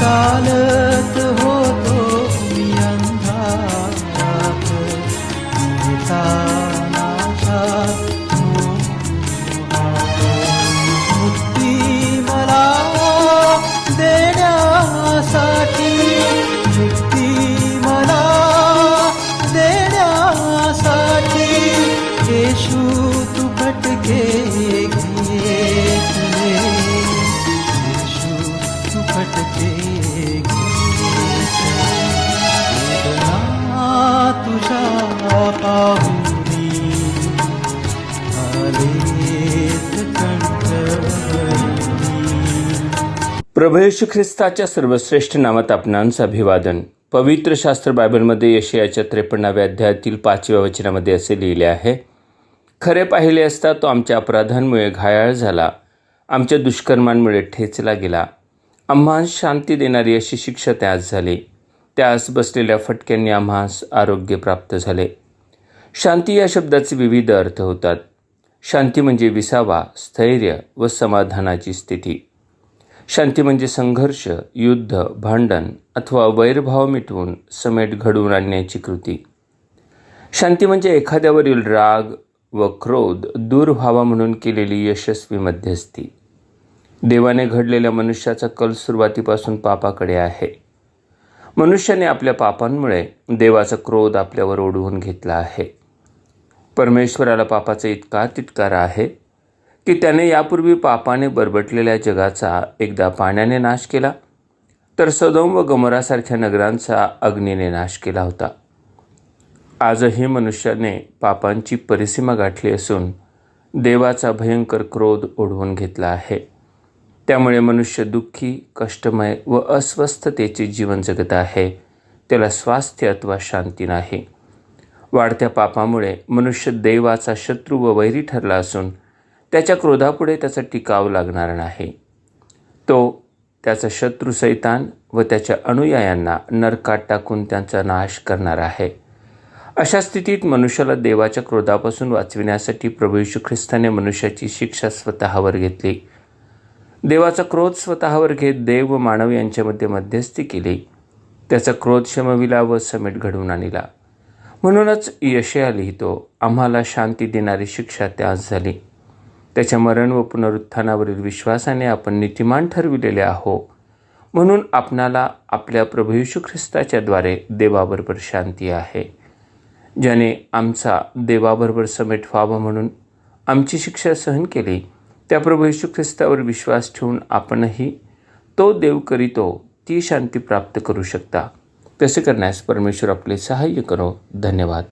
चालत होतो मी अंधारात. येताना मुक्ती मला देण्यासाठी मुक्ती मला देण्यासाठी. येशू तू भटके घेतले. येशू तू भटके कंठवरी ख्रिस्ताच्या सर्वश्रेष्ठ नामात आपणांचं अभिवादन. पवित्र शास्त्र बायबलमध्ये यशयाच्या त्रेपन्नाव्या अध्यायातील पाचव्या वचनामध्ये असे लिहिले आहे खरे पाहिले असता तो आमच्या अपराधांमुळे घायाळ झाला आमच्या दुष्कर्मांमुळे ठेचला गेला. आम्हास शांती देणारी अशी शिक्षा त्यास झाली. त्यास बसलेल्या फटक्यांनी आम्हास आरोग्य प्राप्त झाले. शांती या शब्दाचे विविध अर्थ होतात. शांती म्हणजे विसावा स्थैर्य व समाधानाची स्थिती. शांती म्हणजे संघर्ष युद्ध भांडण अथवा वैरभाव मिटवून समेट घडवून आणण्याची कृती. शांती म्हणजे एखाद्यावरील राग व क्रोध दूर व्हावा म्हणून केलेली यशस्वी मध्यस्थी. देवाने घडलेल्या मनुष्याचा कल सुरुवातीपासून पापाकडे आहे. मनुष्याने आपल्या पापांमुळे देवाचा क्रोध आपल्यावर ओढवून घेतला आहे. परमेश्वराला पापाचा इतका तितकारा आहे की त्याने यापूर्वी पापाने बरबटलेल्या जगाचा एकदा पाण्याने नाश केला तर सदोम व गमरासारख्या नगरांचा अग्नीने नाश केला होता. आजही मनुष्याने पापांची परिसीमा गाठली असून देवाचा भयंकर क्रोध ओढवून घेतला आहे. त्यामुळे मनुष्य दुःखी कष्टमय व अस्वस्थतेचे जीवन जगत आहे. त्याला स्वास्थ्य अथवा शांती नाही. वाढत्या पापामुळे मनुष्य देवाचा शत्रू व वैरी ठरला असून त्याच्या क्रोधापुढे त्याचा टिकाव लागणार नाही. तो त्याचा शत्रू सैतान व त्याच्या अनुयायांना नरकात टाकून त्यांचा नाश करणार आहे. अशा स्थितीत मनुष्याला देवाच्या क्रोधापासून वाचविण्यासाठी प्रभू यशू ख्रिस्ताने मनुष्याची शिक्षा स्वतःवर घेतली. देवाचा क्रोध स्वतःवर घेत देव व मानव यांच्यामध्ये मध्यस्थी केली. त्याचा क्रोध शमविला व समेट घडवून आणला. म्हणूनच यशया लिहितो आम्हाला शांती देणारी शिक्षा त्यास झाली. त्याच्या मरण व पुनरुत्थानावरील विश्वासाने आपण नीतिमान ठरविलेले आहो. म्हणून आपणाला आपल्या प्रभू येशू ख्रिस्ताच्याद्वारे देवाबरोबर शांती आहे. ज्याने आमचा देवाबरोबर समेट व्हावा म्हणून आमची शिक्षा सहन केली त्या प्रभू ख्रिस्तावर विश्वास ठेवून आपणही तो देव करीतो ती शांती प्राप्त करू शकता. तसे करण्यास परमेश्वर आपले सहाय्य करो. धन्यवाद.